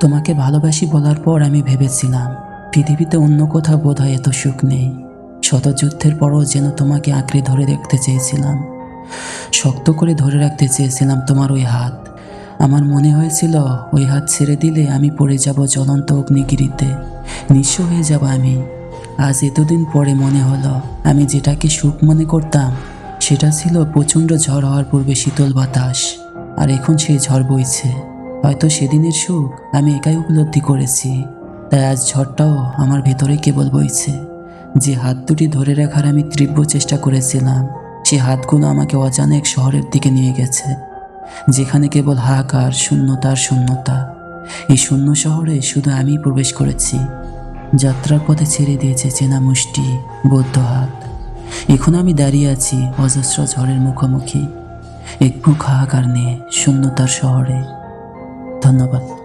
তোমাকে ভালোবাসি বলার পর আমি ভেবেছিলাম, পৃথিবীতে অন্য কোথাও বোধ হয় এত সুখ নেই। শতযুদ্ধের পরও যেন তোমাকে আঁকড়ে ধরে রাখতে চেয়েছিলাম। শক্ত করে ধরে রাখতে চেয়েছিলাম তোমার ওই হাত। আমার মনে হয়েছিল, ওই হাত ছেড়ে দিলে আমি পড়ে যাব জ্বলন্ত অগ্নিগিরিতে। নিঃস্ব হয়ে যাব আমি। আজ এতদিন পরে মনে হলো, আমি যেটাকে সুখ মনে করতাম, সেটা ছিল প্রচণ্ড ঝড় হওয়ার পূর্বে শীতল বাতাস। আর এখন সেই ঝড় বইছে। হয়তো সেদিনের সুখ আমি একাই উপলব্ধি করেছি। তাই আজ ঝড়টাও আমার ভেতরে কেবল বইছে। যে হাত দুটি ধরে রাখার আমি তীব্র চেষ্টা করেছিলাম, সে হাতগুলো আমাকে অজানা এক শহরের দিকে নিয়ে গেছে, যেখানে কেবল হাহাকার শূন্যতার শূন্যতা। এই শূন্য শহরে শুধু আমিই প্রবেশ করেছি। যাত্রার পথে ছেড়ে দিয়েছে চেনা মুষ্টি, বৌদ্ধ হাত। এখন আমি দাঁড়িয়ে আছি অজস্র ঝড়ের মুখোমুখি। এক বুক হাহাকার নিয়ে, শূন্যতার শহরে। Donovan.